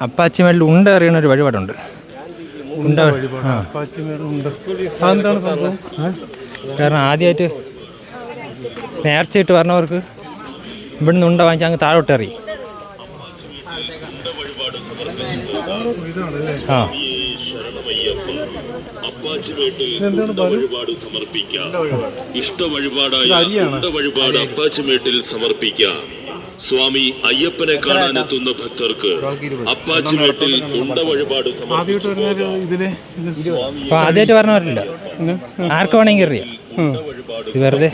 അപ്പാച്ചിമേളിൽ ഉണ്ട അറിയുന്ന ഒരു വഴിപാടുണ്ട്. ഉണ്ട ആ. കാരണം ആദ്യമായിട്ട് നേർച്ചയിട്ട് പറഞ്ഞവർക്ക് ഇവിടുന്ന് ഉണ്ട വാങ്ങിച്ച് അങ്ങ് താഴോട്ട് എറി. ആ. ബലു? ഇഷ്ട വഴിപാടായ ഉണ്ട വഴിപാട് അപ്പാച്ചുമേട്ടിൽ സമർപ്പിക്കാം. സ്വാമി അയ്യപ്പനെ കാണാനെത്തുന്ന ഭക്തർക്ക് അപ്പാച്ചുമേട്ടിൽ ഉണ്ട വഴിപാട് ആദ്യമായിട്ട് പറഞ്ഞവരില്ല ആർക്ക് വേണമെങ്കിൽ അറിയാം. ഇത് വെറുതെ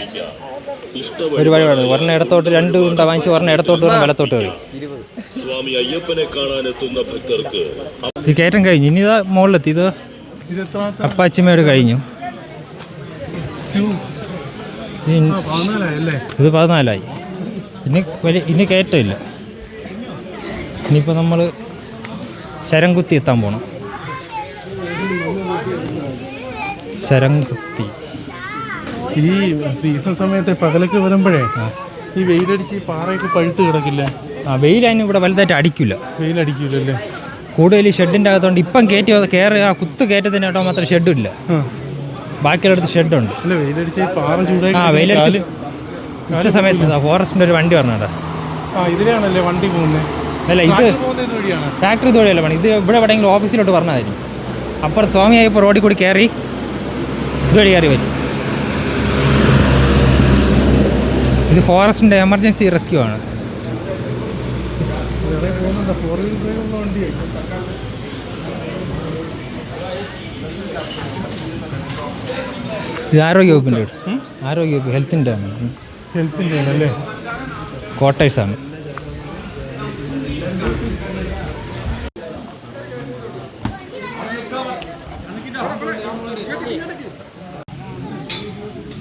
ഒരു വഴിപാട് ഒരെണ്ണം ഇടത്തോട്ട് രണ്ട് ഉണ്ട വാങ്ങിച്ച് ഒരെണ്ണം ഇടത്തോട്ട് ഒരെണ്ണം വലത്തോട്ട് വരും. സ്വാമി അയ്യപ്പനെ കാണാനെത്തുന്ന ഭക്തർക്ക് ഇത് കയറ്റം കഴിഞ്ഞു. ഇനി ഇതാ മുകളിലെത്തി. ഇത് അപ്പാച്ചിമേട് കഴിഞ്ഞു. ഇത് പതിനാലായി. ഇനി വലിയ ഇനി കയറ്റമില്ല ഇനിയിപ്പോൾ നമ്മൾ ശരം കുത്തി എത്താൻ പോകണം ശരം കുത്തി. ഈ സീസൺ സമയത്ത് പകലൊക്കെ വരുമ്പോഴേ ഈ വെയിലടിച്ച് ഈ പാറയൊക്കെ പഴുത്ത് കിടക്കില്ല? ആ വെയിൽ അതിന് ഇവിടെ വലുതായിട്ട് അടിക്കില്ല വെയിലടിക്കൂലല്ലേ? കൂടുതൽ ഷെഡിന്റെ അകത്തോണ്ട് ഇപ്പം കയറ്റി കയറി ആ കുത്ത് കയറ്റത്തിന് കേട്ടോ മാത്രം ഷെഡും ഇല്ല. ബാക്കിയുള്ള ബാക്കിയുള്ളടത്ത് ഷെഡുണ്ട്. ആ. വെയിലടിച്ച് ഉച്ച സമയത്ത് ഫോറസ്റ്റിന്റെ ഒരു വണ്ടി പറഞ്ഞാ ആ ഇതിലാണല്ലേ വണ്ടി പോകുന്നത് അല്ല ഇത് ട്രാക്ടർ ഇതുവഴിയല്ല പണി. ഇത് ഇവിടെ എവിടെയെങ്കിലും ഓഫീസിലോട്ട് പറഞ്ഞതായിരിക്കും അപ്പുറം സ്വാമിയായപ്പോൾ റോഡിൽ കൂടി കയറി ഇതുവഴി കയറി വരും. ഇത് ഫോറസ്റ്റിന്റെ എമർജൻസി റെസ്ക്യൂ ആണ്. ഇത് ആരോഗ്യ വകുപ്പിന്റെ വീട്. ആരോഗ്യ വകുപ്പ് ഹെൽത്തിന്റെ ആണ്. ഹെൽത്തിന്റെ ആണല്ലേ ക്വാർട്ടേഴ്സാണ്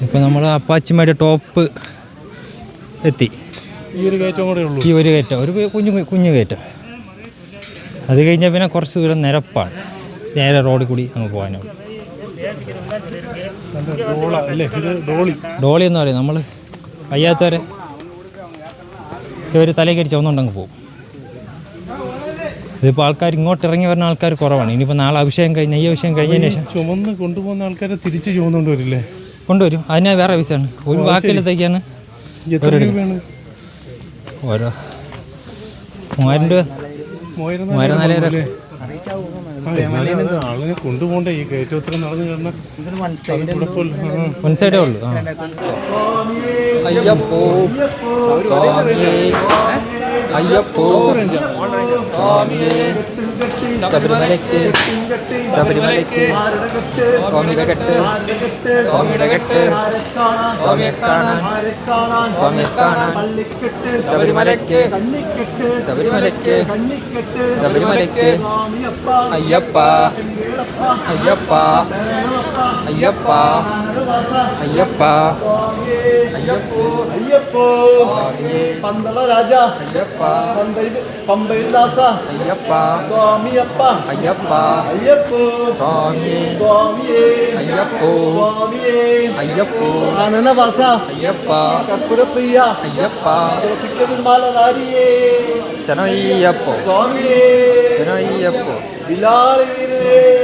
ഇപ്പം നമ്മൾ അപ്പാച്ചിമാരുടെ ടോപ്പ് എത്തി. ഈ ഒരു കയറ്റം കൂടെ ഉള്ളൂ. ഈ ഒരു കയറ്റം. ഒരു കുഞ്ഞു കുഞ്ഞു കയറ്റം. അത് കഴിഞ്ഞാൽ പിന്നെ കുറച്ച് ദൂരം നിരപ്പാണ്. നേരെ റോഡിൽ കൂടി അങ്ങ് ഡോളി ഡോളി. എന്ന് പറയും നമ്മൾ വയ്യാത്തവരെ ഇവർ തലയിൽ ഒന്നുണ്ടെങ്കിൽ പോകും. ഇതിപ്പോൾ ആൾക്കാർ ഇങ്ങോട്ട് ഇറങ്ങി വരുന്ന ആൾക്കാർ കുറവാണ്. ഇനിയിപ്പോൾ നാളെ അഭിഷേകം കഴിഞ്ഞ് ഈ അഭിഷേകം കഴിഞ്ഞതിന് ശേഷം ചുമന്ന് കൊണ്ടുപോകുന്ന ആൾക്കാരെ തിരിച്ച് ചുമന്നുകൊണ്ട് വരില്ലേ? കൊണ്ടുവരും. അതിന് വേറെ പൈസയാണ് ഒരു വാക്കിലത്തേക്കാണ് ഓരോ മൂവായിരം രൂപ. മൂവായിരം നാലായിരം ആളിനെ കൊണ്ടുപോകണ്ടേ. ഈ കയറ്റോത്രം നടന്നു കാരണം വൺ സൈഡേ ഉള്ളൂ. അയ്യപ്പോ. അയ്യപ്പോ. സ്വാമിയേ. சபரிமலைக்கு சபரிமலைக்கு சுவாமியிட கட்டு சுவாமியிட கட்டு சுவாமியக்கான சுவாமியக்கான சபரிமலைக்கு சபரிமலைக்கு சபரிமலைக்கு ஐயப்பா ஐயப்பா ஐயப்பா അയ്യപ്പ അയ്യപ്പ അയ്യപ്പ അയ്യപ്പോ അയ്യപ്പോ പന്തള രാജ അയ്യപ്പ പമ്പയിൽ പമ്പയിൽ ദാസ അയ്യപ്പ സ്വാമിയപ്പ അയ്യപ്പ അയ്യപ്പോ സ്വാമിയേ സ്വാമിയേ അയ്യപ്പോ സ്വാമിയേ അയ്യപ്പോ ആനന്ദവാസ അയ്യപ്പ കർപ്പുരപ്രിയ അയ്യപ്പ തുളസിക്കതിർമാലധാരിയേ ശനയ്യപ്പോ സ്വാമിയേ ശനയ്യപ്പോ ബിലാളി വീരനേ ശനയ്യപ്പോ വീരമണി കണ്ടനേ ശനയ്യപ്പോ ഓങ്കാരപ്പൊരുളേ അങ്ങനെ നമ്മൾ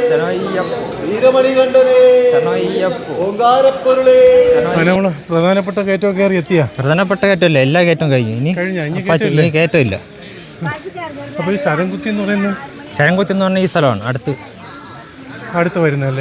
പ്രധാനപ്പെട്ട കയറ്റമൊക്കെ കയറി എത്തിയ? പ്രധാനപ്പെട്ട കയറ്റമല്ല എല്ലാ കയറ്റവും കഴിഞ്ഞു. ഇനി കഴിഞ്ഞ? ഇനി കയറ്റമില്ല? അപ്പൊ ഈ ശരംകുത്തി എന്ന് പറയുന്നത് ശരംകുത്തി എന്ന് പറഞ്ഞ ഈ സ്ഥലമാണ് അടുത്ത്. അടുത്ത് വരുന്നല്ലേ